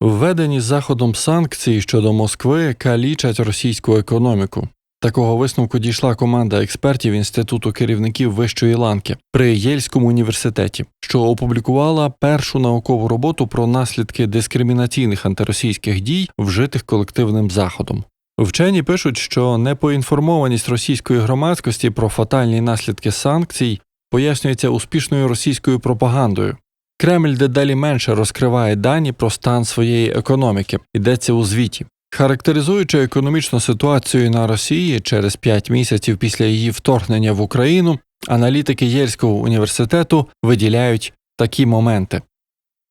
Введені заходом санкції щодо Москви калічать російську економіку. Такого висновку дійшла команда експертів Інституту керівників вищої ланки при Єльському університеті, що опублікувала першу наукову роботу про наслідки дискримінаційних антиросійських дій, вжитих колективним заходом. Вчені пишуть, що непоінформованість російської громадськості про фатальні наслідки санкцій пояснюється успішною російською пропагандою. Кремль дедалі менше розкриває дані про стан своєї економіки, йдеться у звіті. Характеризуючи економічну ситуацію на Росії через 5 місяців після її вторгнення в Україну, аналітики Єльського університету виділяють такі моменти.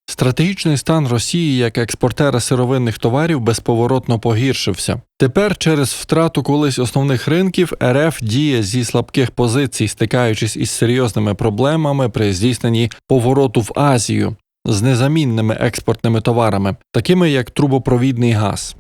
Стратегічний стан Росії як експортера сировинних товарів безповоротно погіршився. Тепер через втрату колись основних ринків РФ діє зі слабких позицій, стикаючись із серйозними проблемами при здійсненні повороту в Азію з незамінними експортними товарами, такими як трубопровідний газ.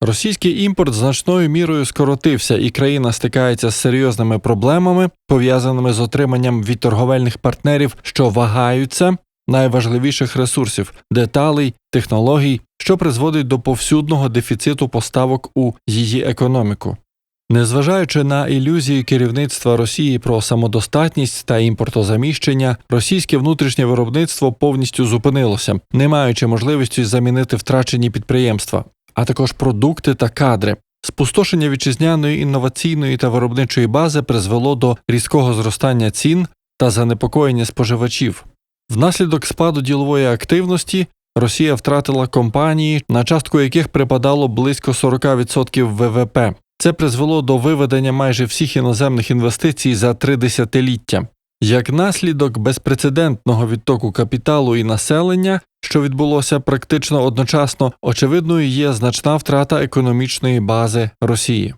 Російський імпорт значною мірою скоротився, і країна стикається з серйозними проблемами, пов'язаними з отриманням від торговельних партнерів, що вагаються найважливіших ресурсів деталей, технологій, що призводить до повсюдного дефіциту поставок у її економіку. Незважаючи на ілюзії керівництва Росії про самодостатність та імпортозаміщення, російське внутрішнє виробництво повністю зупинилося, не маючи можливості замінити втрачені підприємства, а також продукти та кадри. Спустошення вітчизняної інноваційної та виробничої бази призвело до різкого зростання цін та занепокоєння споживачів. Внаслідок спаду ділової активності Росія втратила компанії, на частку яких припадало близько 40% ВВП. Це призвело до виведення майже всіх іноземних інвестицій за три десятиліття. Як наслідок безпрецедентного відтоку капіталу і населення, що відбулося практично одночасно, очевидною є значна втрата економічної бази Росії.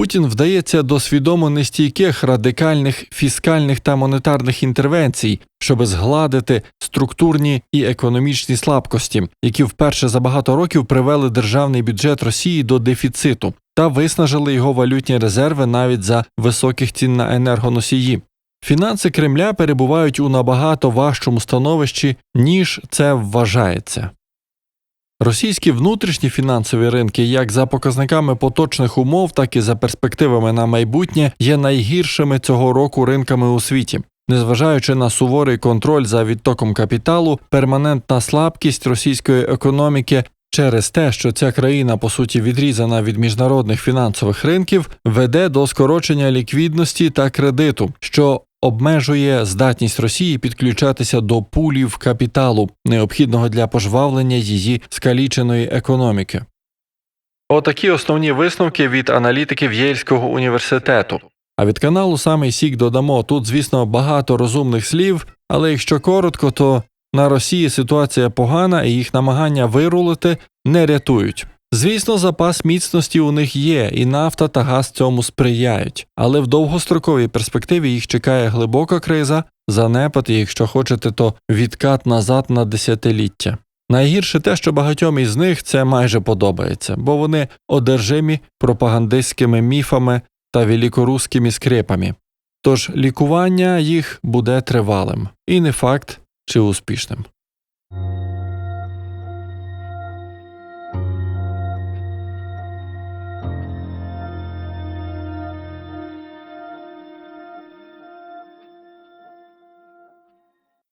Путін вдається до свідомо нестійких радикальних фіскальних та монетарних інтервенцій, щоб згладити структурні і економічні слабкості, які вперше за багато років привели державний бюджет Росії до дефіциту та виснажили його валютні резерви навіть за високих цін на енергоносії. Фінанси Кремля перебувають у набагато важчому становищі, ніж це вважається. Російські внутрішні фінансові ринки, як за показниками поточних умов, так і за перспективами на майбутнє, є найгіршими цього року ринками у світі. Незважаючи на суворий контроль за відтоком капіталу, перманентна слабкість російської економіки через те, що ця країна по суті відрізана від міжнародних фінансових ринків, веде до скорочення ліквідності та кредиту, що обмежує здатність Росії підключатися до пулів капіталу, необхідного для пожвавлення її скаліченої економіки. Отакі основні висновки від аналітиків Єльського університету. А від каналу самий Сік додамо. Тут, звісно, багато розумних слів, але якщо коротко, то на Росії ситуація погана і їх намагання вирулити не рятують. Звісно, запас міцності у них є, і нафта та газ цьому сприяють, але в довгостроковій перспективі їх чекає глибока криза, занепад, якщо хочете, то відкат назад на десятиліття. Найгірше те, що багатьом із них це майже подобається, бо вони одержимі пропагандистськими міфами та великоруськими скрепами. Тож лікування їх буде тривалим, і не факт чи успішним.